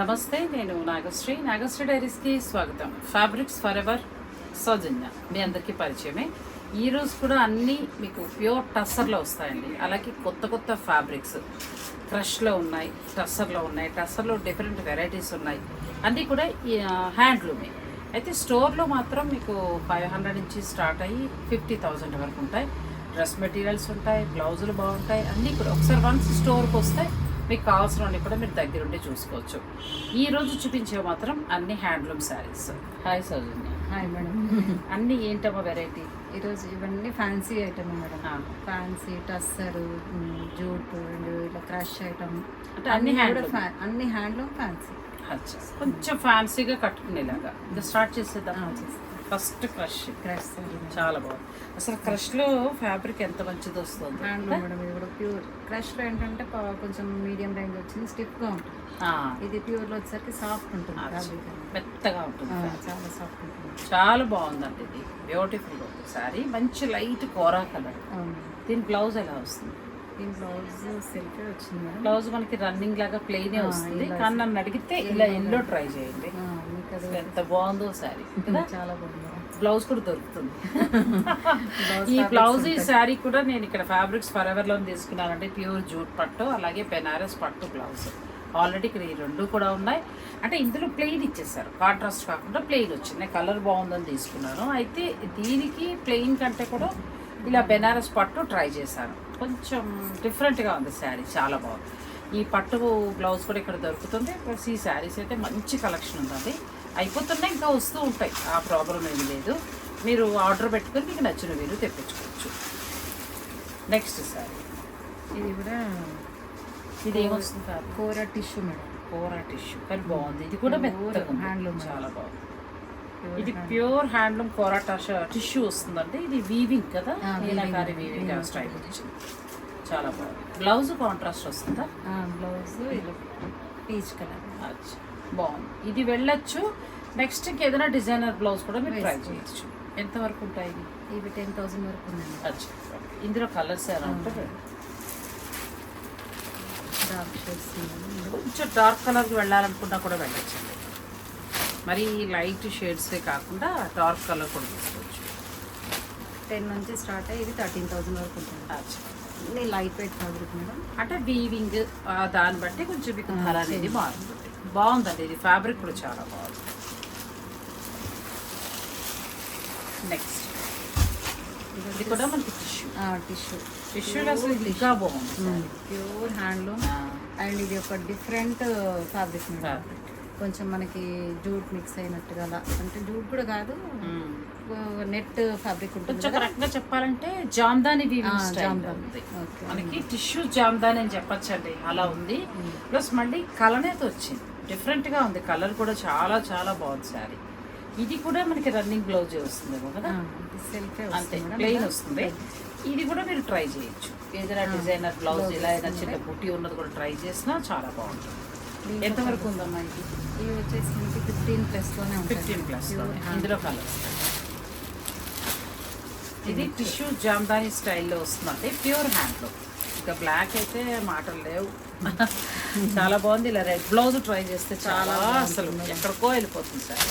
నమస్తే నేను నాగశ్రీ. నాగశ్రీ డైరీస్కి స్వాగతం. Fabrics for ever Soujanya. మీ అందరికీ పరిచయమే. ఈ రోజు కూడా అన్నీ మీకు ప్యూర్ టస్సర్లో వస్తాయండి. అలాగే కొత్త కొత్త ఫ్యాబ్రిక్స్ క్రష్లో ఉన్నాయి టస్సర్లో ఉన్నాయి టస్సర్లో డిఫరెంట్ వెరైటీస్ ఉన్నాయి. అన్నీ కూడా హ్యాండ్లూమే. అయితే స్టోర్లో మాత్రం మీకు ఫైవ్ హండ్రెడ్ నుంచి స్టార్ట్ అయ్యి ఫిఫ్టీ థౌజండ్ వరకు ఉంటాయి. డ్రెస్ మెటీరియల్స్ ఉంటాయి బ్లౌజులు బాగుంటాయి అన్నీ కూడా. ఒకసారి వన్స్ స్టోర్కి వస్తే మీకు కావాల్సినవన్నీ కూడా మీరు దగ్గరుండి చూసుకోవచ్చు. ఈ రోజు చూపించే మాత్రం అన్ని handloom saris. Hi Soujanya. Hi madam. అన్ని ఏంటమ్మా వెరైటీ? ఈరోజు ఇవన్నీ ఫ్యాన్సీ ఐటమ్ మేడం. ఆ. ఫ్యాన్సీ టస్సర్ జూట్ అండ్ ఇలా క్రష్ ఐటమ్. అంటే అన్ని handloom. అన్ని హ్యాండ్లూమ్ ఫ్యాన్సీ. అచ్చా. కొంచెం ఫ్యాన్సీగా కట్టుకునేలాగా. ఇంకా స్టార్ట్ చేసేద్దాం. చేస్తాం. First crush. క్రష్ చాలా బాగుంది. అసలు క్రష్లో ఫ్యాబ్రిక్ ఎంత మంచిది వస్తుంది? మేడం ఇది కూడా ప్యూర్. క్రష్లో ఏంటంటే కొంచెం మీడియం రేంజ్ వచ్చింది స్టిఫ్గా ఉంటుంది. ఇది ప్యూర్లో వచ్చేసరికి సాఫ్ట్ ఉంటుంది. మెత్తగా ఉంటుంది చాలా సాఫ్ట్ ఉంటుంది. చాలా బాగుందండి ఇది. బ్యూటిఫుల్ సారీ. మంచి లైట్ కోరా కలర్. దీని బ్లౌజ్ ఎలా వస్తుంది? దీని బ్లౌజ్ వచ్చింది బ్లౌజ్ మనకి రన్నింగ్ లాగా ప్లెయినే వస్తుంది. కానీ నన్ను అడిగితే ఇలా ఎల్లో ట్రై చేయండి. ఎంత బాగుందో సారీ చాలా బాగుంది. బ్లౌజ్ కూడా దొరుకుతుంది. ఈ బ్లౌజ్ ఈ. శారీ కూడా నేను ఇక్కడ ఫ్యాబ్రిక్స్ ఫర్ ఎవర్లో తీసుకున్నానంటే ప్యూర్ జూట్ పట్టు అలాగే బెనారస్ పట్టు బ్లౌజ్ ఆల్రెడీ ఇక్కడ ఈ రెండు కూడా ఉన్నాయి. అంటే ఇందులో ప్లెయిన్ ఇచ్చేసారు కాంట్రాస్ట్ కాకుండా ప్లెయిన్ వచ్చింది. కలర్ బాగుందని తీసుకున్నాను. అయితే దీనికి ప్లెయిన్ కంటే కూడా ఇలా బెనారస్ పట్టు ట్రై చేశాను. కొంచెం డిఫరెంట్గా ఉంది శారీ. చాలా బాగుంది. ఈ పట్టు బ్లౌజ్ కూడా ఇక్కడ దొరుకుతుంది. ప్లస్ ఈ శారీస్ అయితే మంచి కలెక్షన్ ఉందండి. అయిపోతున్నాయి ఇంకా వస్తూ ఉంటాయి. ఆ ప్రాబ్లం ఏమీ లేదు. మీరు ఆర్డర్ పెట్టుకొని మీకు నచ్చిన మీరు తెప్పించుకోవచ్చు. నెక్స్ట్ శారీ ఇది కూడా ఇది ఏమొస్తుంది కాదు కోరా టిష్యూ మేడం. కూర టిష్యూ కానీ బాగుంది. ఇది కూడా మెత్తగా. Handloom. చాలా బాగుంది. ఇది ప్యూర్ హ్యాండ్లూమ్ కోరా టిష్యూ వస్తుందండి. ఇది వీవింగ్ కదా? weaving. వీవింగ్. స్టైల్ వచ్చింది. చాలా బాగుంది. బ్లౌజ్ కాంట్రాస్ట్ వస్తుందా? బ్లౌజ్ పీచ్ కలర్ అచ్చా. బాగుంది. ఇది వెళ్ళొచ్చు. నెక్స్ట్ ఏదైనా డిజైనర్ బ్లౌజ్ కూడా మీరు ట్రై చేయొచ్చు. ఎంతవరకు ఉంటాయి ఇవి ఇవి టెన్ థౌసండ్ వరకు ఉందండి అచ్చా ఇందులో కలర్స్ ఎలా ఉంటాయి? డార్క్ షేడ్స్ కొంచెం డార్క్ కలర్కి వెళ్ళాలనుకున్నా కూడా వెళ్ళొచ్చండి మరి లైట్ షేడ్సే కాకుండా డార్క్ కలర్ కూడా తీసుకోవచ్చు. టెన్ నుంచి స్టార్ట్ అయ్యి ఇది థర్టీన్ థౌసండ్ వరకు ఉంటుంది. అచ్చా అన్ని లైట్ వెయిట్ ఫ్యాబ్రిక్ మేడం. అంటే వీవింగ్ దాన్ని బట్టి కొంచెం మీకు ధర అనేది. మారుతుంది. బాగుందండి ఇది. ఫ్యాబ్రిక్ కూడా చాలా బాగుంది. నెక్స్ట్. ఇది కూడా మనకి టిష్యూ టిష్యూ టిష్యూలో అసలు ఇంకా బాగుంది. ప్యూర్ హ్యాండ్లూమ్ అండ్ ఇది ఒక డిఫరెంట్ ఫ్యాబ్రిక్ కొంచెం మనకి జూట్ మిక్స్ అయినట్టుగా అలా. అంటే జూట్ కూడా కాదు. నెట్ ఫ్యాబ్రిక్ ఉంటుంది కొంచెం ఒక రకంగా చెప్పాలంటే జామ్దాని. మనకి టిష్యూ జామ్దాని అని చెప్పచ్చండి. అలా ఉంది. ప్లస్ మళ్ళీ కలనేత వచ్చింది. డిఫరెంట్గా ఉంది. కలర్ కూడా చాలా చాలా బాగుంది శారీ ఇది కూడా మనకి రన్నింగ్ బ్లౌజ్ వస్తుందేమో కదా? సెల్ఫే అంతే వస్తుంది ప్లెయిన్ వస్తుంది. ఇది కూడా మీరు ట్రై చేయొచ్చు. ఏదైనా డిజైనర్ బ్లౌజ్ ఇలా వస్తుంది. చిన్న బుట్టి ఉన్నది కూడా ట్రై చేసినా చాలా బాగుంటుంది. ఎంతవరకు ఉందమ్మా ఇది? వచ్చేసి ఫిఫ్టీన్ ప్లస్లోనే ఉంటాయి ఫిఫ్టీన్ ప్లస్. ఇందులో కలర్స్ ఇది టిష్యూ జామ్దాని స్టైల్లో వస్తుందండి ప్యూర్ హ్యాండ్లో ఇక బ్లాక్ అయితే మాటలు లేవు. చాలా బాగుంది. ఇలా రెడ్ బ్లౌజ్ ట్రై చేస్తే చాలా అసలు ఎక్కడికో వెళ్ళిపోతుంది సార్.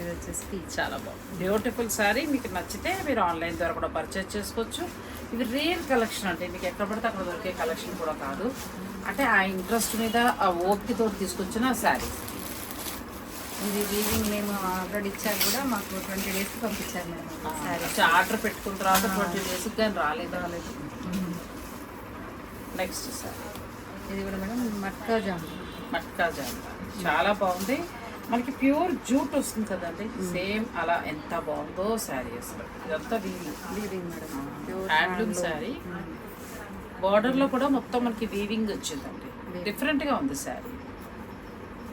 ఇది వచ్చేసి చాలా బాగుంది. బ్యూటిఫుల్ శారీ మీకు నచ్చితే మీరు ఆన్లైన్ ద్వారా కూడా పర్చేస్ చేసుకోవచ్చు. ఇది రేర్ కలెక్షన్ అంటే మీకు ఎక్కడ పడితే అక్కడ దొరికే కలెక్షన్ కూడా కాదు. అంటే ఆ ఇంట్రెస్ట్ మీద ఆ ఓపికతో తీసుకొచ్చిన శారీ ఇది వీవింగ్ మేము ఆల్రెడీ ఇచ్చారు కూడా మాకు ట్వంటీ డేస్కి పంపించారు మేడం. సారీ ఆర్డర్ పెట్టుకున్న తర్వాత ట్వంటీ డేస్ కానీ రాలేదు? రాలేదు. Next sir. ఇది కూడా మేడం మట్కా జామ్. మట్కా జామ. చాలా బాగుంది. మనకి ప్యూర్ జూట్ వస్తుంది కదండి. సేమ్ అలా ఎంత బాగుందో శారీ అసలు. ఇదంతా weaving. Weaving madam. Handloom sari. బార్డర్లో కూడా మొత్తం మనకి వీవింగ్ వచ్చిందండి. డిఫరెంట్గా ఉంది శారీ.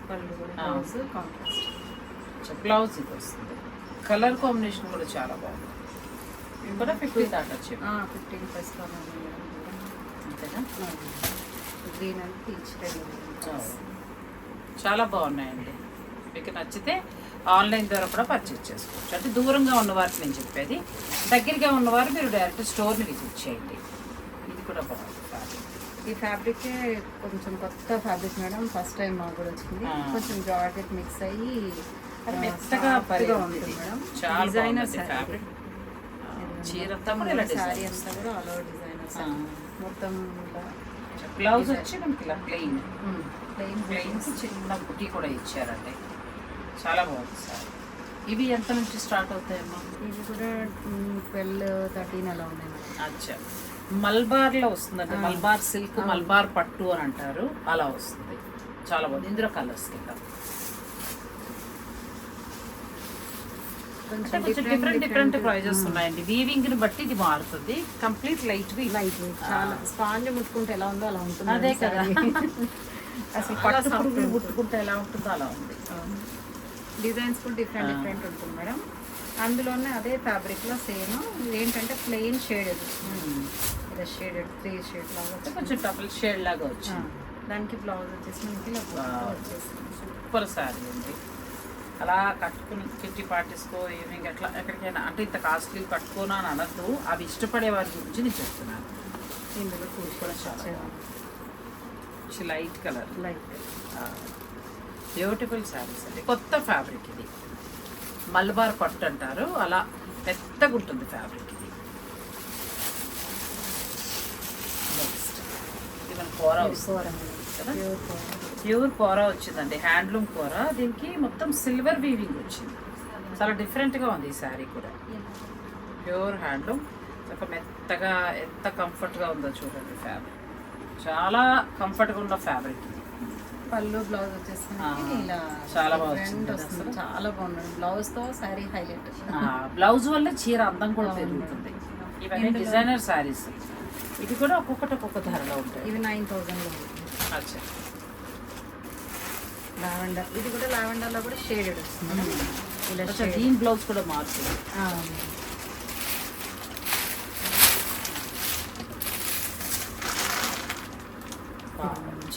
పళ్ళు కూడా కాంట్రాస్ట్. బ్లౌజ్ ఇది వస్తుంది. కలర్ కాంబినేషన్ కూడా చాలా బాగుంది. ఇది కూడా ఫిఫ్టీ దాకా వచ్చింది. ఫిఫ్టీన్ ప్లస్ అంతేనా? గ్రీన్ చాలా బాగున్నాయండి. మీకు నచ్చితే ఆన్లైన్ ద్వారా కూడా పర్చేజ్ చేసుకోవచ్చు. అంటే దూరంగా ఉన్న వారికి నేను చెప్పేది. దగ్గరగా ఉన్నవారు మీరు డైరెక్ట్ స్టోర్ని విజిట్ చేయండి. ఇది కూడా బాగుంది ఈ ఫ్యాబ్రిక్ కొంచెం కొత్త ఫ్యాబ్రిక్ మేడం. ఫస్ట్ టైం మాకు కూడా వచ్చింది. కొంచెం జార్జెట్ మిక్స్ అయ్యి మెత్తగా soft గా పరిగింది ఉంటుంది మేడం. చాలా డిజైనర్ ఫ్యాబ్రిక్ చీర డిజైన్ అంతా కూడా అలో డిజైనర్ ఆ. మొత్తం బ్లౌజ్ వచ్చి మనకి ఇలా ప్లెయిన్ ప్లెయిన్ ప్లెయిన్స్ చిన్న బుట్టి కూడా ఇచ్చారండి. చాలా బాగుంది సార్ ఇవి ఎంత నుంచి స్టార్ట్ అవుతాయమ్మా? ఇవి కూడా ట్వెల్వ్ థర్టీన్ అలా ఉన్నాయి అచ్చా. మల్బార్లో వస్తుందండి. మల్బార్ సిల్క్ మల్బార్ పట్టు అని అంటారు. అలా వస్తుంది. చాలా బాగుంది. ఇందులో కలర్స్ కింద. అంటే కొంచెం డిఫరెంట్ డిఫరెంట్ ప్రైజెస్ ఉన్నాయండి. వీవింగ్ని బట్టి ఇది మారుతుంది. కంప్లీట్ లైట్ లైట్ చాలా. స్పాంజ్ ముట్టుకుంటే ఎలా ఉందో అలా ఉంటుంది అదే కదా. అసలు పట్టు పురుగులు పుట్టుకుంటే ఎలా ఉంటుందో అలా ఉంది. డిజైన్స్ కూడా డిఫరెంట్ డిఫరెంట్ ఉంటుంది మేడం. అందులోనే అదే ఫ్యాబ్రిక్లో సేమ్ ఏంటంటే ప్లెయిన్ షేడెడ్. ఇలా షేడెడ్ త్రీ షేడ్ లాగా అంటే కొంచెం డబుల్ షేడ్ లాగా వచ్చింది. దానికి బ్లౌజ్ వచ్చేసి మనకి సూపర్ శారీ అండి. అలా కట్టుకుని కిట్టి పార్టీస్కో ఈవినింగ్ ఎట్లా ఎక్కడికైనా అంటే ఇంత కాస్ట్లీ కట్టుకోను అని అనద్దు. అవి ఇష్టపడే వారి గురించి నేను చెప్తున్నాను. ఇందులో ఇది కూడా చాలా light colour. Light. Beautiful saris అండి. కొత్త ఫ్యాబ్రిక్ ఇది. మల్బార్ పట్టు అంటారు. అలా పెద్దగా ఉంటుంది ఫ్యాబ్రిక్ ఇది. నెక్స్ట్ ఇది మన కూర వస్తుంది కదా? ప్యూర్ కూర వచ్చిందండి హ్యాండ్లూమ్ కూర దీనికి మొత్తం సిల్వర్ వీవింగ్ వచ్చింది. చాలా డిఫరెంట్గా ఉంది ఈ శారీ కూడా. Pure handloom. ఒక మెత్తగా ఎంత కంఫర్ట్గా ఉందో చూడండి ఫ్యాబ్రిక్ చాలా కంఫర్ట్గా ఉన్న ఫ్యాబ్రిక్ ఇది పళ్ళు బ్లౌజ్ వచ్చేసి ఇలా చాలా బాగా different వచ్చింది వస్తుంది. అసలు. చాలా బాగుంది బ్లౌజ్తో శారీ హైలైట్ బ్లౌజ్ వల్ల చీర అందం కూడా. పెరుగుతుంది. ఇవన్నీ డిజైనర్ శారీస్ ఇది కూడా ఒక్కొక్కటి ఒక్కొక్క ధరలో ఉంటాయి. ఇవి నైన్ థౌసండ్లో అచ్చా. లావెండర్. ఇది కూడా లావెండర్లో కూడా షేడెడ్ వస్తుంది. ఇలా. దీని బ్లౌజ్ కూడా మారుతుంది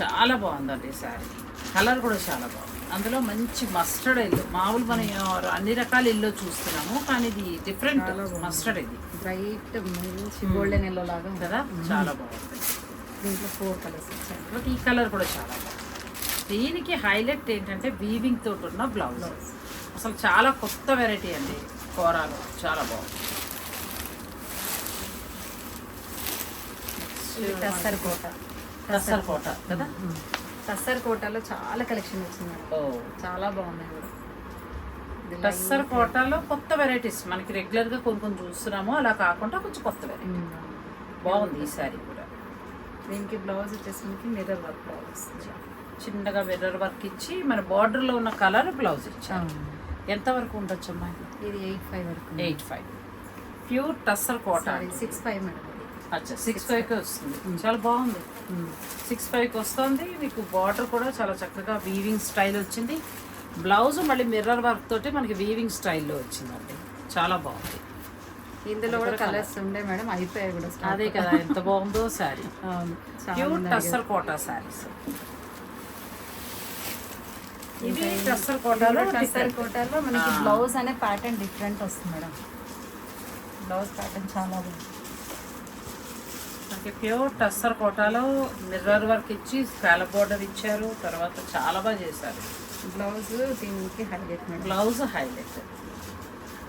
చాలా బాగుందండి శారీ. కలర్ కూడా చాలా బాగుంది. అందులో మంచి మస్టర్డ్ ఎల్లో మామూలు మనం అన్ని రకాల ఎల్లో చూస్తున్నాము కానీ ఇది డిఫరెంట్. మస్టర్డ్ ఇది. బ్రైట్ మంచి గోల్డెన్ ఎల్లో లాగా. కదా? చాలా బాగుంది. దీంట్లో ఫోర్ కలర్స్ ఈ కలర్ కూడా చాలా బాగుంది. దీనికి హైలైట్ ఏంటంటే వీవింగ్ తోటి ఉన్న బ్లౌజ్ అసలు చాలా కొత్త వెరైటీ అండి కూరలు. చాలా బాగుంది. టస్సర్ కోట. టస్సర్ కోట కదా? టస్సర్ కోటలో చాలా కలెక్షన్ వచ్చింది. చాలా బాగున్నాయి కూడా. టస్సర్ కోటలో కొత్త వెరైటీస్ మనకి రెగ్యులర్గా కొన్ని కొన్ని చూస్తున్నాము. అలా కాకుండా కొంచెం కొత్త వెరైటీ. బాగుంది ఈ శారీ కూడా. దీనికి బ్లౌజ్ వచ్చేసి మిర్రర్ వర్క్ బ్లౌజ్ చిన్నగా మిర్రర్ వర్క్ ఇచ్చి మన border లో ఉన్న కలర్ బ్లౌజ్ ఇచ్చారు. ఎంత వరకు ఉండొచ్చు అమ్మాయి ఇది ఎయిట్ ఫైవ్ వరకు eight five pure tussar Kota sari six five madam అచ్చా సిక్స్ ఫైవ్కి వస్తుంది. చాలా బాగుంది. సిక్స్ ఫైవ్కి వస్తుంది. మీకు బార్డర్ కూడా చాలా చక్కగా వీవింగ్ స్టైల్ వచ్చింది. బ్లౌజ్ మళ్ళీ మిర్రర్ వర్క్ తోటి మనకి వీవింగ్ స్టైల్లో వచ్చిందండి. చాలా బాగుంది. ఇందులో కూడా కలర్స్ ఉండే మేడం అయిపోయాయి కూడా. అదే కదా ఎంత బాగుందో శారీ. ప్యూర్ టస్సర్ కోటా శారీస్. ఇవి టస్సర్ కోటాలో టస్సర్ కోటాలో మనకి. బ్లౌజ్ అనే ప్యాటర్న్ డిఫరెంట్ వస్తుంది మేడం. బ్లౌజ్ ప్యాటర్న్ చాలా బాగుంది. మనకి ప్యూర్ టస్సర్ కోటాలో మిర్రర్ వర్క్ ఇచ్చి స్కాలప్ బోర్డర్ ఇచ్చారు తర్వాత చాలా బాగా చేశారు. బ్లౌజ్ దీనికి highlight madam. Blouse highlight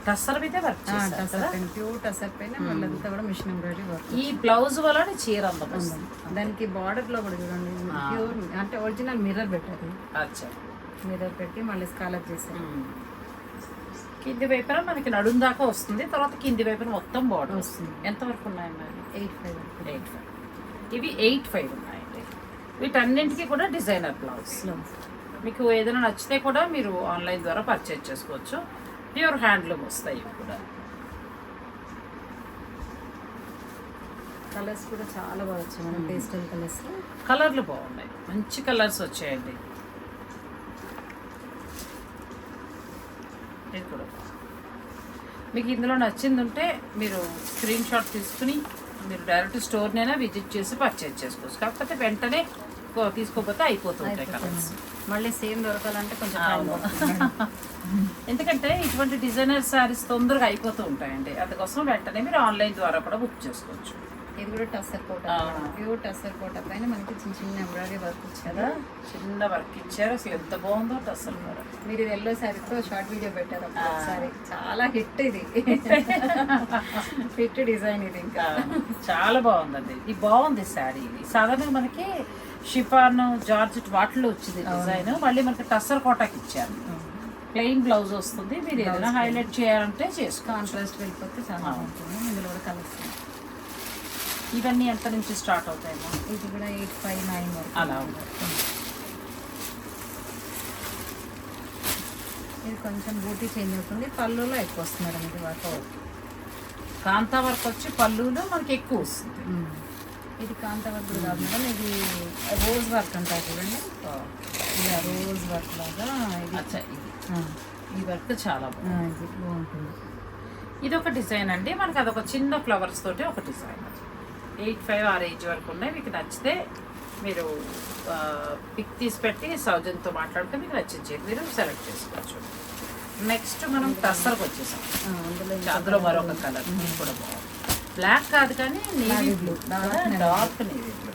tussar మీదే వర్క్ పైన ప్యూర్ టసర్ పైన మళ్ళంతా కూడా మిషన్ ఎంబ్రాయిడరీ వర్క్ ఈ బ్లౌజ్ వల్ల చీర దానికి బార్డర్లో కూడా చూడండి. ప్యూర్ అంటే ఒరిజినల్ మిర్రర్ పెట్టారు. అచ్చా. మిర్రర్ పెట్టి మళ్ళీ స్కాలప్ ఉమ్. కింది వైపున మనకి నడుం దాకా వస్తుంది. తర్వాత కింది వైపున మొత్తం బార్డర్ వస్తుంది. వస్తుంది. ఎంత వరకు ఉన్నాయండి ఎయిట్ ఫైవ్ ఎయిట్ ఫైవ్. ఇవి ఎయిట్ ఫైవ్ ఉన్నాయండి. వీటన్నింటికి కూడా డిజైనర్ బ్లౌజ్. మీకు ఏదైనా నచ్చితే కూడా మీరు ఆన్లైన్ ద్వారా పర్చేజ్ చేసుకోవచ్చు. ప్యూర్ హ్యాండ్లూమ్ వస్తాయి ఇవి కూడా. కలర్స్ కూడా చాలా బాగా వచ్చాయి. పేస్టల్ కలర్స్ కలర్లు బాగున్నాయి. మంచి కలర్స్ వచ్చాయండి. ఇది కూడా. మీకు ఇందులో నచ్చింది ఉంటే మీరు స్క్రీన్ షాట్ తీసుకుని మీరు డైరెక్ట్ స్టోర్నైనా విజిట్ చేసి పర్చేజ్ చేసుకోవచ్చు. కాకపోతే వెంటనే తీసుకోకపోతే అయిపోతుంటాయి కలర్స్. మళ్ళీ సేమ్ దొరకాలంటే కొంచెం. ఎందుకంటే ఇటువంటి డిజైనర్ శారీస్ తొందరగా అయిపోతూ ఉంటాయండి. అందుకోసం వెంటనే మీరు ఆన్లైన్ ద్వారా కూడా బుక్ చేసుకోవచ్చు. ఇది కూడా టస్సర్ కోట. ప్యూర్ టస్సర్ కోట పైన మనకి చిన్న చిన్న ఎంబ్రాయిడరీ వర్క్ ఇచ్చారు. చిన్న వర్క్ ఇచ్చారు. అసలు ఎంత బాగుందో అసలు కూడా మీరు ఇది ఎల్లో శారీతో షార్ట్ వీడియో పెట్టారు. ఒకసారి. చాలా హిట్ ఇది. హిట్ డిజైన్ ఇది ఇంకా. చాలా బాగుందండి. ఇది బాగుంది శారీ ఇది. సాధారణంగా మనకి షిఫాన్ జార్జెట్ వాటిలో వచ్చింది డిజైన్. మళ్ళీ మనకి టస్సర్ కోటాకి ఇచ్చారు. ప్లెయిన్ బ్లౌజ్ వస్తుంది. మీరు ఏదైనా హైలైట్ చేయాలంటే చేసుకో కాంట్రాస్ట్ వెళ్ళిపోతే చాలా బాగుంటుంది. ఇందులో కూడా కలర్స్ ఇవన్నీ ఎంత నుంచి స్టార్ట్ అవుతాయేమో? ఇది కూడా ఎయిట్ ఫైవ్ నైన్ వరకు. అలా ఉంది. ఇది కొంచెం బూటీ చేంజ్ అవుతుంది. పళ్ళులో ఎక్కువ వస్తుంది మేడం ఇది వర్క్. కాంతా వర్క్ వచ్చి పళ్ళులో మనకి ఎక్కువ వస్తుంది. ఇది కాంత వర్క్ కాదు మేడం ఇది రోజ్ వర్క్ అంటారు చూడండి. ఇలా రోజ్ వర్క్ లాగా ఇది. ఈ వర్క్ చాలా బాగుంటుంది ఇది ఒక డిజైన్ అండి. మనకి అదొక చిన్న ఫ్లవర్స్ తోటి ఒక డిజైన్. ఎయిట్ ఫైవ్ ఆ రేంజ్ వరకు ఉన్నాయి మీకు నచ్చితే మీరు పిక్ తీసి పెట్టి సౌజన్తో మాట్లాడితే మీకు నచ్చింది. మీరు సెలెక్ట్ చేసుకోవచ్చు. నెక్స్ట్ మనం టస్సర్కి వచ్చేసాం. అందులో మరొక కలర్. ఇది కూడా బాగుంది. బ్లాక్ కాదు కానీ navy blue dark navy blue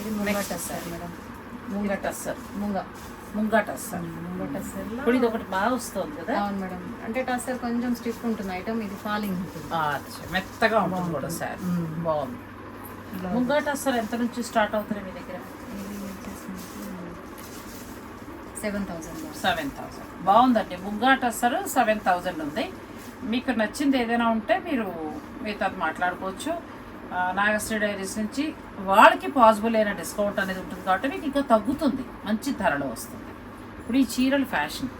ఇది ముంగ టస్సర్ మేడం. ముంగ టస్సర్ ముంగ. ముంగా టస్సర్ ముంగ టస్సర్లో ఇప్పుడు ఇది ఒకటి బాగా వస్తుంది కదా? అవును మేడం. అంటే టస్సర్ కొంచెం స్టిఫ్ ఉంటుంది ఐటమ్ ఇది ఫాలింగ్ ఉంటుంది. మెత్తగా ఉంటుంది కూడా సార్. బాగుంది. ముంగా టస్సర్ ఎంత నుంచి స్టార్ట్ అవుతుంది మీ దగ్గర? Seven thousand seven thousand. బాగుందండి. ముంగా టస్సర్ సెవెన్ థౌజండ్ ఉంది. మీకు నచ్చింది ఏదైనా ఉంటే మీరు మీతో మాట్లాడుకోవచ్చు. నాగశ్రీ డైరీస్ నుంచి వాళ్ళకి పాసిబుల్ అయిన డిస్కౌంట్ అనేది ఉంటుంది కాబట్టి మీకు ఇంకా తగ్గుతుంది. మంచి ధరలో వస్తుంది. ఇప్పుడు ఈ చీరలు ఫ్యాషన్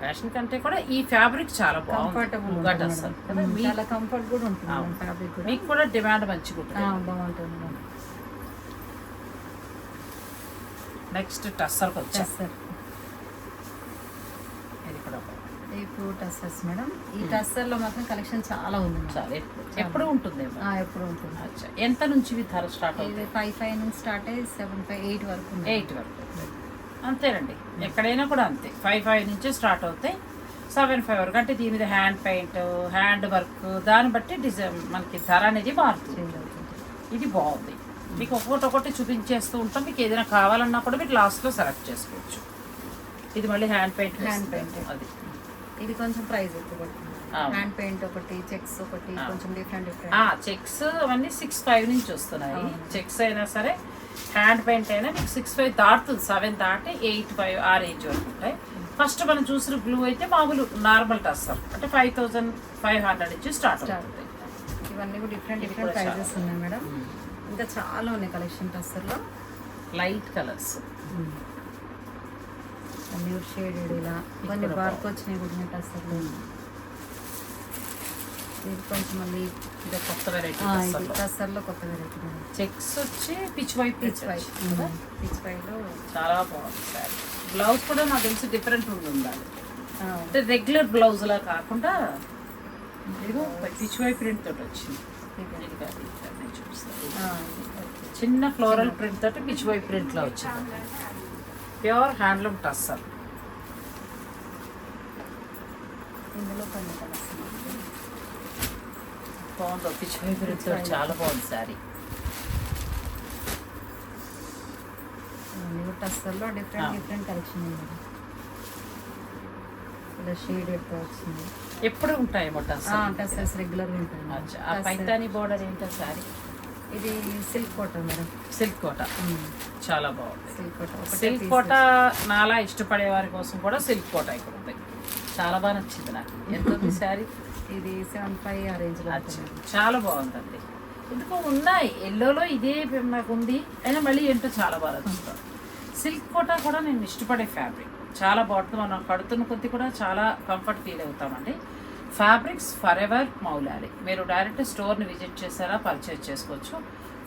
ఫ్యాషన్ కంటే కూడా ఈ ఫ్యాబ్రిక్ చాలా చాలా కంఫర్ట్ కూడా ఉంటుంది. ఫ్యాబ్రిక్ మీకు కూడా డిమాండ్ మంచిగా ఉంటుంది. బాగుంటుంది నెక్స్ట్ టస్సర్కి వచ్చాం టస్సర్ ఇది కూడా ప్యూర్ టస్సర్స్ మేడం? ఈ టస్సర్లో మాత్రం కలెక్షన్ చాలా ఉంది. చాలా ఎప్పుడు ఆ, ఎప్పుడు ఉంటుంది. అచ్చా. ఎంత నుంచి ధర స్టార్ట్ అవుతుంది? ఫైవ్ ఫైవ్ నుంచి స్టార్ట్ అయ్యి సెవెన్ ఫైవ్ ఎయిట్ వరకు ఎయిట్ వరకు. అంతేనండి. ఎక్కడైనా కూడా అంతే. ఫైవ్ ఫైవ్ నుంచే స్టార్ట్ అవుతాయి సెవెన్ ఫైవ్ వరకు. అంటే దీని మీద హ్యాండ్ పెయింట్ హ్యాండ్ వర్క్ దాన్ని బట్టి డిజైన్ మనకి ధర అనేది మారుతుంది. ఇది బాగుంది. మీకు ఒక్కొక్కటి ఒకటి చూపించేస్తూ ఉంటాం. మీకు ఏదైనా కావాలన్నా కూడా మీరు లాస్ట్లో సెలెక్ట్ చేసుకోవచ్చు. ఇది మళ్ళీ హ్యాండ్ పెయింట్ Hand paint. అది. ఇది కొంచెం ప్రైస్ ఎక్కువ. హ్యాండ్ పెయింట్ ఒకటి చెక్స్ ఒకటి. కొంచెం డిఫరెంట్ ఆ డిఫరెంట్ చెక్స్ అవన్నీ సిక్స్ ఫైవ్ నుంచి వస్తున్నాయి. చెక్స్ అయినా సరే హ్యాండ్ పెయింట్ అయినా మీకు సిక్స్ ఫైవ్ దాటుతుంది. సెవెన్ దాటి ఎయిట్ ఫైవ్ ఆ రేంజ్ వరకు ఉంటాయి. ఫస్ట్ మనం చూసిన బ్లూ అయితే మామూలు నార్మల్ టస్సర్ అంటే ఫైవ్ థౌజండ్ ఫైవ్ హండ్రెడ్ నుంచి స్టార్ట్. అవుతుంది. ఇవన్నీ కూడా డిఫరెంట్ డిఫరెంట్ ప్రైజెస్ ఉన్నాయి మేడం ఇంకా చాలా ఉన్నాయి కలెక్షన్ టస్సర్లో లైట్ కలర్స్ న్యూడ్ షేడెడ్ ఇలా. కొన్ని కూడా వర్క్ వచ్చినాయి కూడా టస్సర్లో ఇది కొంచెం మళ్ళీ ఇది కొత్త వెరైటీ ఇది టస్సర్లో కొత్త వెరైటీ చెక్స్ వచ్చి pitch white pitch white pitch వైట్లో చాలా బాగుంది సారీ బ్లౌజ్ కూడా నాకు తెలిసి డిఫరెంట్ ఉంది ఉండాలి. అంటే రెగ్యులర్ బ్లౌజ్ లా కాకుండా ఇదిగో పిచ్ వై ప్రింట్ తోటి వచ్చింది. చూపిస్తాను. చిన్న ఫ్లోరల్ ప్రింట్ తోటి పిచ్ వై ప్రింట్లో వచ్చింది. Pure handloom tussar. ఇందులో కొన్ని కలర్స్. బాగుంది. పిచ్ వై ప్రింట్ తోటి చాలా బాగుంది సారీ టస్సర్లో డిఫరెంట్. డిఫరెంట్ కలెక్షన్ ఉంది ఇలా షేడెడ్తో వచ్చింది ఎప్పుడు టస్సర్. టస్సర్స్ రెగ్యులర్గా ఆ పైతాని బోర్డర్ ఏంటో సారీ ఇది silk Kota madam. Silk Kota. చాలా బాగుంది. సిల్క్ కోట సిల్క్ కోట నాలా ఇష్టపడే వారి కోసం కూడా సిల్క్ కోట ఇక్కడ ఉంది. చాలా బాగా నచ్చింది నాకు. ఎంత శారీ? ఇది సెవెన్ ఫైవ్ ఆ రేంజ్లో చాలా బాగుందండి. ఎందుకో ఉన్నాయి. ఎల్లోలో ఇదే నాకు ఉంది. అయినా మళ్ళీ ఏంటో చాలా బాగా నచ్చుతుంది. సిల్క్ కోట కూడా నేను ఇష్టపడే ఫ్యాబ్రిక్. చాలా బాగుంటుంది. మనం కడుతున్న కొద్దీ కూడా చాలా కంఫర్ట్ ఫీల్ అవుతామండి. ఫ్యాబ్రిక్స్ ఫర్ ఎవర్ మౌలాలి మీరు డైరెక్ట్ స్టోర్ని విజిట్ చేసారా పర్చేజ్ చేసుకోవచ్చు.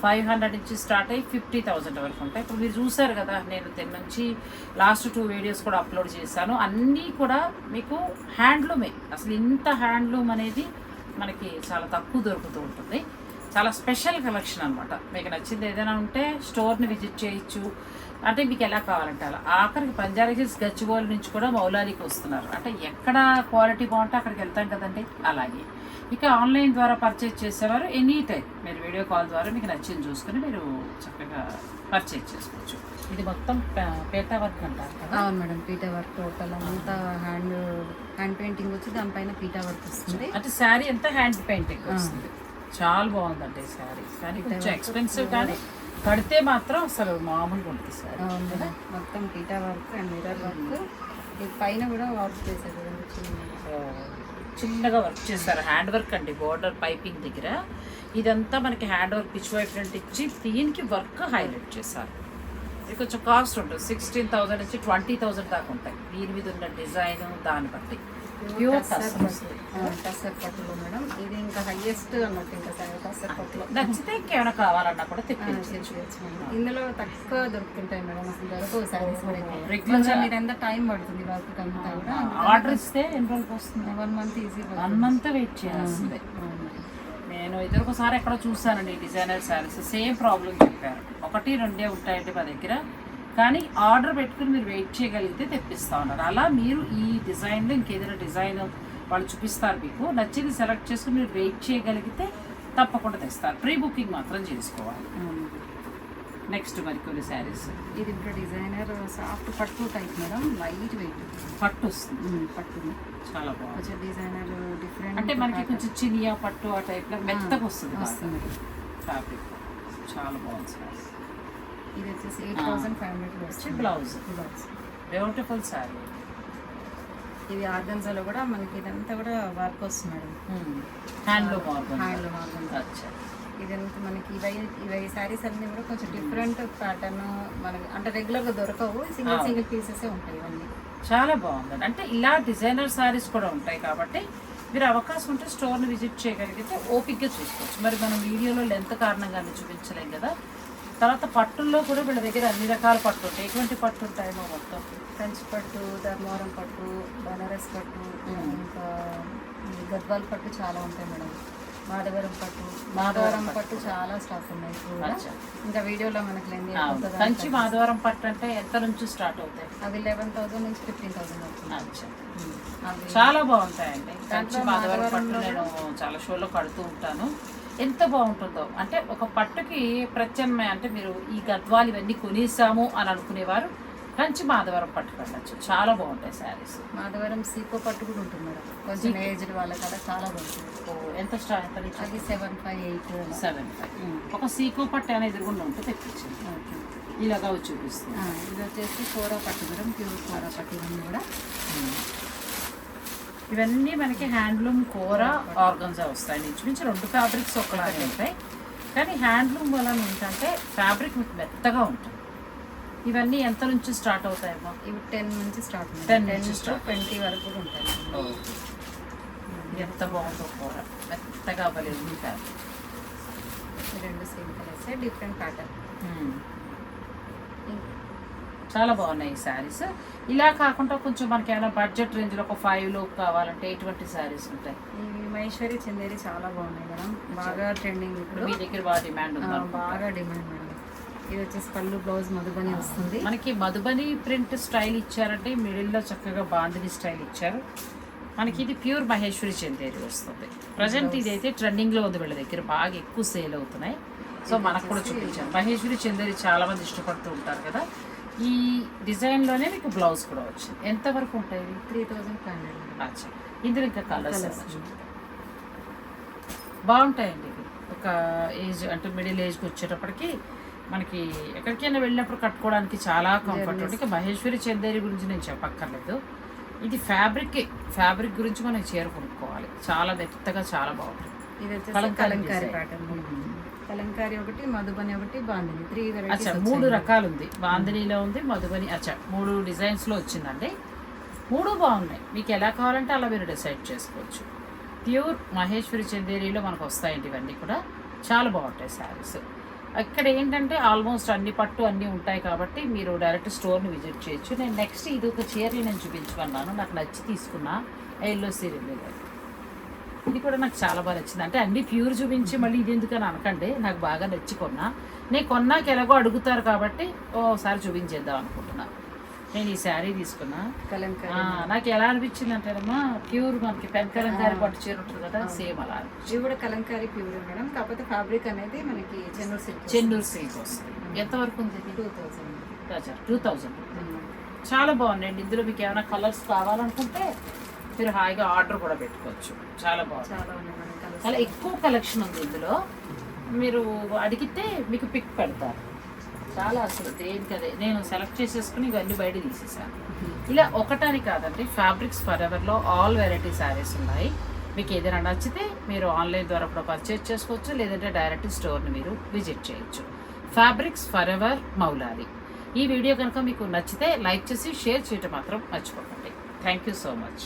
ఫైవ్ హండ్రెడ్ నుంచి స్టార్ట్ అయ్యి ఫిఫ్టీ థౌసండ్ వరకు ఉంటాయి. ఇప్పుడు మీరు చూసారు కదా నేను దీని నుంచి లాస్ట్ టూ వీడియోస్ కూడా అప్లోడ్ చేశాను. అన్నీ కూడా మీకు హ్యాండ్లూమే అసలు ఇంత హ్యాండ్లూమ్ అనేది మనకి చాలా తక్కువ దొరుకుతూ ఉంటుంది. చాలా స్పెషల్ కలెక్షన్ అనమాట మీకు నచ్చింది ఏదైనా ఉంటే స్టోర్ని విజిట్ చేయొచ్చు. అంటే మీకు ఎలా కావాలంటే అలా. ఆఖరికి పంజాబీ హిల్స్ గచ్చిబౌలి నుంచి కూడా మౌలాలికి వస్తున్నారు. అంటే ఎక్కడ క్వాలిటీ బాగుంటే అక్కడికి వెళ్తాం కదండి? అలాగే. ఇక ఆన్లైన్ ద్వారా పర్చేజ్ చేసేవారు ఎనీ టైం. మీరు వీడియో కాల్ ద్వారా మీకు నచ్చింది చూసుకుని మీరు చక్కగా పర్చేజ్ చేసుకోవచ్చు. ఇది మొత్తం పేటా వర్క్ అంటారు కదా? అవును మేడం. పీటా వర్క్ టోటల్ అంతా హ్యాండ్ హ్యాండ్ పెయింటింగ్ వచ్చి దానిపైన పీటా వర్క్ వస్తుంది. అంటే శారీ అంతా హ్యాండ్ పెయింటింగ్ వస్తుంది. చాలా బాగుందండి ఈ శారీ. కానీ కొంచెం ఎక్స్పెన్సివ్ కానీ కడితే మాత్రం అసలు మామూలుగా ఉంటుంది మేడం మొత్తం పీటా వర్క్ అండ్ మిర్రర్ వర్క్. పైన కూడా వర్క్ చేశారు చిన్నగా. వర్క్ చేస్తారు హ్యాండ్ వర్క్ అండి బోర్డర్ పైపింగ్ దగ్గర. ఇదంతా మనకి hand work pichwai front ఇచ్చి దీనికి వర్క్ హైలైట్ చేశారు. ఇది కొంచెం కాస్ట్ ఉంటుంది. సిక్స్టీన్ థౌసండ్ నుంచి ట్వంటీ థౌసండ్ దాకా ఉంటాయి. దీని మీద ఉన్న డిజైన్ దాన్ని బట్టి. ప్యూర్ పట్టులో మేడం. ఇది ఇంకా హైయెస్ట్ అన్నట్టు ఇంకా సరే టస్సర్ పట్టులో నచ్చితే ఇంకేమైనా కావాలన్నా కూడా ఆ, తెప్పించు. చేసుకోవచ్చు మేడం. ఇందులో తక్కువ దొరుకుతుంటాయి మేడం అసలు దొరకవు సారీస్ కూడా మీరు ఎంత టైం పడుతుంది వర్క్ అంతా కూడా ఆర్డర్ ఇస్తే ఎన్ని రోజులకు వస్తుంది? One month easy one month wait చేయాల్సిందే. నేను ఇద్దరికొకసారి ఎక్కడ చూసానండి డిజైనర్ శారీస్ సేమ్ ప్రాబ్లం చెప్పారు. ఒకటి రెండే ఉంటాయండి మా దగ్గర. కానీ ఆర్డర్ పెట్టుకుని మీరు వెయిట్ చేయగలిగితే తెప్పిస్తా ఉన్నారు. అలా మీరు ఈ డిజైన్లో ఇంకేదైనా డిజైన్ వాళ్ళు చూపిస్తారు మీకు. నచ్చింది సెలెక్ట్ చేసుకుని మీరు వెయిట్ చేయగలిగితే తప్పకుండా తెస్తారు. ప్రీ బుకింగ్ మాత్రం చేసుకోవాలి. నెక్స్ట్ మరి కొన్ని శారీస్. ఇది ఇప్పుడు డిజైనర్ సాఫ్ట్ పట్టు టైప్ మేడం. Light weight. పట్టు వస్తుంది. పట్టు. చాలా బాగుంది. కొంచెం డిజైనర్ డిఫరెంట్ అంటే మనకి కొంచెం చినియా పట్టు ఆ టైప్లో మెత్తగా వస్తుంది వస్తుంది. ఫ్యాబ్రిక్. చాలా బాగుంది సారీ ఇది వచ్చేసి ఎయిట్ థౌసండ్ ఫైవ్ హండ్రెడ్ వస్తుంది. బ్లౌజ్ బ్లౌజ్ బ్యూటిఫుల్ శారీ ఇది ఆర్గన్జాలో కూడా మనకి ఇదంతా కూడా వర్క్ వస్తుంది madam. Handloom organ handloom organza. అచ్చా. ఇదంతా మనకి ఇవై ఇవై శారీస్ అన్నీ కూడా కొంచెం డిఫరెంట్ ప్యాటర్న్ మనకి అంటే రెగ్యులర్గా దొరకవు. సింగిల్ సింగిల్ పీసెస్ ఉంటాయి ఇవన్నీ. చాలా బాగుందండి. అంటే ఇలా డిజైనర్ శారీస్ కూడా ఉంటాయి కాబట్టి మీరు అవకాశం ఉంటే స్టోర్ని విజిట్ చేయగలిగితే ఓపిక్గా చూసుకోవచ్చు. మరి మనం వీడియోలో లెంత్ కారణంగానే చూపించలేం కదా. తర్వాత పట్టుల్లో కూడా వీళ్ళ దగ్గర అన్ని రకాల పట్టు ఉంటాయి. ఎటువంటి పట్టు ఉంటాయేమో మొత్తం? కంచి పట్టు ధర్మవరం పట్టు బనారస్ పట్టు ఇంకా ఈ గద్వాల్ పట్టు చాలా ఉంటాయి మేడం. మాధవరం పట్టు మాధవరం పట్టు. చాలా స్టాక్ ఉన్నాయి. ఇంకా వీడియోలో మనకి. కంచి మాధవరం పట్టు అంటే ఎంత నుంచి స్టార్ట్ అవుతాయి? అవి లెవెన్ థౌసండ్ నుంచి ఫిఫ్టీన్ థౌసండ్ అవుతుంది చాలా బాగుంటాయండి. కంచి మాధవరం పట్టు నేను చాలా షోలో కడుతూ ఉంటాను. ఎంత బాగుంటుందో. అంటే ఒక పట్టుకి ప్రత్యామ్నాయం అంటే మీరు ఈ గద్వాలు ఇవన్నీ కొనేసాము అని అనుకునేవారు. కంచి మాధవరం పట్టు వెళ్ళచ్చు. చాలా బాగుంటాయి శారీస్. మాధవరం సీకో పట్టు కూడా ఉంటుంది మేడం. కొంచెం ఏజ్డ్ వాళ్ళకి అలా చాలా బాగుంటుంది. ఎంత స్టా ఎంత అది seven five eight seven five. ఒక సీకో పట్టు అనేది ఎదురుగుండా ఉంటే తెప్పించింది ఇలాగా చూపిస్తుంది. ఇది వచ్చేసి కోరా పట్టు మేడం. ప్యూర్ కోరా పట్టు కూడా. ఇవన్నీ మనకి హ్యాండ్లూమ్ కూర ఆర్గన్జా వస్తాయి. ఇంచుమించు రెండు ఫ్యాబ్రిక్స్ ఒకలాగే ఉంటాయి. కానీ హ్యాండ్లూమ్ వలన ఏంటంటే ఫ్యాబ్రిక్ మీకు మెత్తగా ఉంటుంది. ఇవన్నీ ఎంత నుంచి స్టార్ట్ అవుతాయమ్మా? ఇవి టెన్ నుంచి స్టార్ట్ 10 టెన్ నుంచి నుంచి start. ట్వంటీ వరకు కూడా ఉంటాయి ఎంత బాగుందో కూర. మెత్తగా అవ్వలేదు ఫ్యాబ్రిక్. ఈ రెండు సేమ్ కలర్స్ డిఫరెంట్ ప్యాటర్న్. చాలా బాగున్నాయి ఈ శారీస్. ఇలా కాకుండా కొంచెం మనకి ఏమైనా బడ్జెట్ రేంజ్లో ఒక ఫైవ్లో కావాలంటే ఎటువంటి శారీస్ ఉంటాయి? మహేశ్వరి చందేరి చాలా బాగున్నాయి మేడం. బాగా ట్రెండింగ్ ఇప్పుడు. మీ దగ్గర బాగా డిమాండ్ ఉంది బాగా డిమాండ్ మేడం. ఇది వచ్చేసి పళ్ళు బ్లౌజ్ మధుబని వస్తుంది. మనకి మధుబని ప్రింట్ స్టైల్ ఇచ్చారంటే మిడిల్లో చక్కగా బాందిని స్టైల్ ఇచ్చారు. మనకి ఇది ప్యూర్ మహేశ్వరి చందేరి వస్తుంది. ప్రజెంట్ ఇదైతే ట్రెండింగ్లో ఉంది వీళ్ళ దగ్గర. బాగా ఎక్కువ సేల్ అవుతున్నాయి. సో మనకు కూడా చూపించారు మహేశ్వరి చందేరి చాలా మంది ఇష్టపడుతూ ఉంటారు కదా. ఈ డిజైన్లోనే మీకు బ్లౌజ్ కూడా వచ్చింది. ఎంత వరకు ఉంటాయి? Three thousand five hundred. అచ్చా. ఇందులో ఇంకా కలర్స్. బాగుంటాయండి ఇవి. ఒక ఏజ్ అంటే మిడిల్ ఏజ్కి వచ్చేటప్పటికి మనకి ఎక్కడికైనా వెళ్ళినప్పుడు కట్టుకోవడానికి చాలా కంఫర్ట్ ఉంటుంది. ఇక మహేశ్వరి చందేరి గురించి నేను చెప్పక్కర్లేదు. ఇది ఫ్యాబ్రిక్ ఫ్యాబ్రిక్ గురించి మనం చీర కొనుక్కోవాలి. చాలా మెత్తగా చాలా బాగుంటుంది. ఇది కలంకారీ. ప్యాటర్న్ కలంకారీ ఒకటి మధుబని ఒకటి బాందిని. త్రీ అచ్చా మూడు రకాలు ఉంది బాందినీలో ఉంది మధుబని అచ్చా మూడు డిజైన్స్లో వచ్చిందండి. మూడు బాగున్నాయి. మీకు ఎలా కావాలంటే అలా మీరు డిసైడ్ చేసుకోవచ్చు. ప్యూర్ మహేశ్వరి చందేరిలో మనకు వస్తాయండి ఇవన్నీ కూడా. చాలా బాగుంటాయి శారీస్. ఇక్కడ ఏంటంటే ఆల్మోస్ట్ అన్ని పట్టు అన్నీ ఉంటాయి కాబట్టి మీరు డైరెక్ట్ స్టోర్ని విజిట్ చేయొచ్చు. నేను నెక్స్ట్ ఇది ఒక చీరలు నేను చూపించుకున్నాను. నాకు నచ్చి తీసుకున్నా. ఎల్లో సీరియల్ ఇది కూడా నాకు చాలా బాగా నచ్చింది. అంటే అన్ని ప్యూర్ చూపించి మళ్ళీ ఇది ఎందుకని అనకండి. నాకు బాగా నచ్చి కొన్నా. నేను కొన్నాక ఎలాగో అడుగుతారు కాబట్టి ఓసారి చూపించేద్దాం అనుకుంటున్నా. నేను ఈ శారీ తీసుకున్నా. కలంకారీ నాకు ఎలా అనిపించింది అంటేనమ్మా ప్యూర్ మనకి పెంకరంగారి పట్టు చీర ఉంటుంది కదా సేమ్ అలా కూడా కలంకారీ ప్యూర్ మేడం. కాకపోతే ఫ్యాబ్రిక్ అనేది మనకి చెన్నూరు సిల్క్ చెన్నూరు సిల్క్ వస్తుంది. ఎంతవరకు ఉంది టూ థౌసండ్ టూ థౌజండ్ చాలా బాగుందండి ఇందులో మీకు ఏమైనా కలర్స్ కావాలనుకుంటే మీరు హాయిగా ఆర్డర్ కూడా పెట్టుకోవచ్చు. చాలా బాగుంది. చాలా ఎక్కువ కలెక్షన్ ఉంది ఇందులో. మీరు అడిగితే మీకు పిక్ పెడతారు. చాలా అసలు దేనికి అదే నేను సెలెక్ట్ చేసేసుకుని ఇవన్నీ బయట తీసేసాను ఇలా ఒకటని కాదండి ఫ్యాబ్రిక్స్ ఫర్ ఎవర్లో ఆల్ వెరైటీ శారీస్ ఉన్నాయి. మీకు ఏదైనా నచ్చితే మీరు ఆన్లైన్ ద్వారా కూడా పర్చేజ్ చేసుకోవచ్చు లేదంటే డైరెక్ట్ స్టోర్ని మీరు విజిట్ చేయొచ్చు. Fabrics for ever Moulali. ఈ వీడియో కనుక మీకు నచ్చితే లైక్ చేసి షేర్ చేయటం మాత్రం మర్చిపోకండి. Thank you so much.